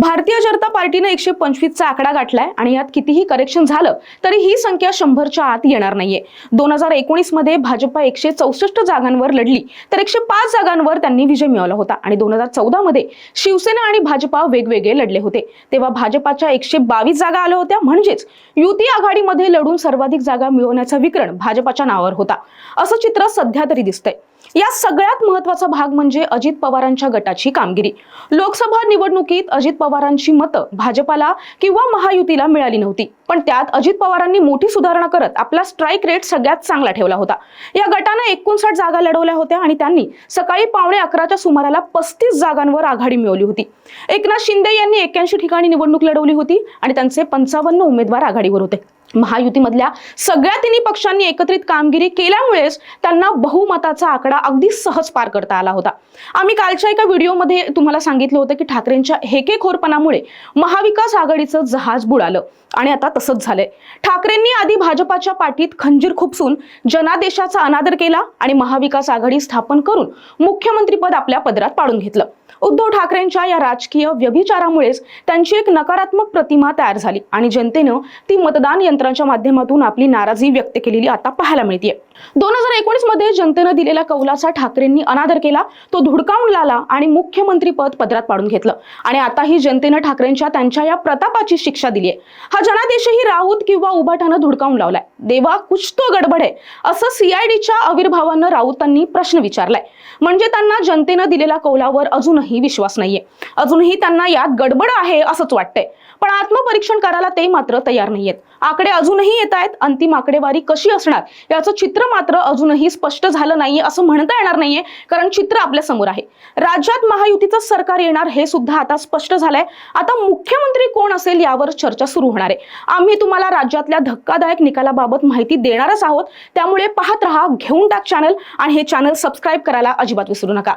भारतीय जनता पार्टीनं एकशे पंचवीसचा आकडा गाठलाय आणि यात कितीही करेक्शन झालं तरी ही संख्या शंभरच्या आत येणार नाहीये. दोन हजार एकोणीसमध्ये भाजपा एकशे चौसष्ट जागांवर लढली तर एकशे पाच जागांवर त्यांनी विजय मिळवला होता. आणि दोन हजार चौदा मध्ये शिवसेना आणि भाजपा वेगवेगळे लढले होते. तेव्हा भाजपाच्या एकशे बावीस जागा आल्या होत्या. म्हणजेच युती आघाडीमध्ये लढून सर्वाधिक जागा मिळवण्याचा विक्रम भाजपाच्या नावावर होता. असं चित्र सध्या तरी दिसतंय. या सगळ्यात महत्त्वाचा भाग म्हणजे अजित पवारांच्या गटाची कामगिरी. लोकसभा निवडणुकीत अजित पवारांची मतं भाजपाला किंवा महायुतीला मिळाली नव्हती. पण त्यात अजित पवारांनी मोठी सुधारणा करत आपला स्ट्राईक रेट सगळ्यात चांगला ठेवला होता. या गटानं एकोणसाठ जागा लढवल्या होत्या आणि त्यांनी सकाळी पावणे अकराच्या सुमाराला पस्तीस जागांवर आघाडी मिळवली होती. एकनाथ शिंदे यांनी एक्क्याऐंशी ठिकाणी निवडणूक लढवली होती आणि त्यांचे पंचावन्न उमेदवार आघाडीवर होते. महायुतीमधल्या सगळ्या तिन्ही पक्षांनी एकत्रित कामगिरी केल्यामुळेच त्यांना बहुमताचा आकडा अगदी सहज पार करता आला होता. आम्ही कालच्या एका व्हिडिओमध्ये तुम्हाला सांगितलं होतं की ठाकरेंच्या हेकेखोरपणामुळे महाविकास आघाडीचं जहाज बुडालं आणि आता तसंच झालंय. ठाकरेंनी आधी भाजपाच्या पाठीत खंजीर खुपसून जनादेशाचा अनादर केला आणि महाविकास आघाडी स्थापन करून मुख्यमंत्रीपद आपल्या पदरात पाडून घेतलं. उद्धव ठाकरेंच्या या राजकीय व्यभिचारामुळेच त्यांची एक नकारात्मक प्रतिमा तयार झाली आणि जनतेनं ती मतदान यंत्र यंत्रांच्या माध्यमातून आपली नाराजी व्यक्त केलेली आता पाहायला मिळते दोन हजार एकोणीसमध्ये जनतेनं दिलेल्या कौलाचा ठाकरेंनी अनादर केला तो धुडकावून लाला आणि मुख्यमंत्री पद पदरात पाडून घेतलं. आणि आता ही जनतेनं ठाकरेंच्या त्यांच्या या प्रतापाची शिक्षा दिली आहे. हा जनादेशही राऊत किंवा उभाटानं धुडकावून लावलाय. देवा कुछ तो गडबड आहे असं सीआयडीच्या आविर्भावानं राऊतांनी प्रश्न विचारलाय. म्हणजे त्यांना जनतेनं दिलेल्या कौलावर अजूनही विश्वास नाहीये. अजूनही त्यांना यात गडबड आहे असंच वाटतंय. पण आत्मपरीक्षण करायला ते मात्र तयार नाहीयेत. आकडे अजूनही येत आहेत अंतिम आकडेवारी कशी असणार याचं चित्र मात्र अजूनही स्पष्ट झालं नाहीये असं म्हणता येणार नाहीये कारण चित्र आपल्यासमोर आहे. राज्यात महायुतीचं सरकार येणार हे सुद्धा आता स्पष्ट झालंय. आता मुख्यमंत्री कोण असेल यावर चर्चा सुरू होणार आहे. आम्ही तुम्हाला राज्यातल्या धक्कादायक निकालाबाबत माहिती देणारच आहोत. त्यामुळे पाहत रहा घेऊन टाक चॅनल आणि हे चॅनल सबस्क्राईब करायला अजिबात विसरू नका.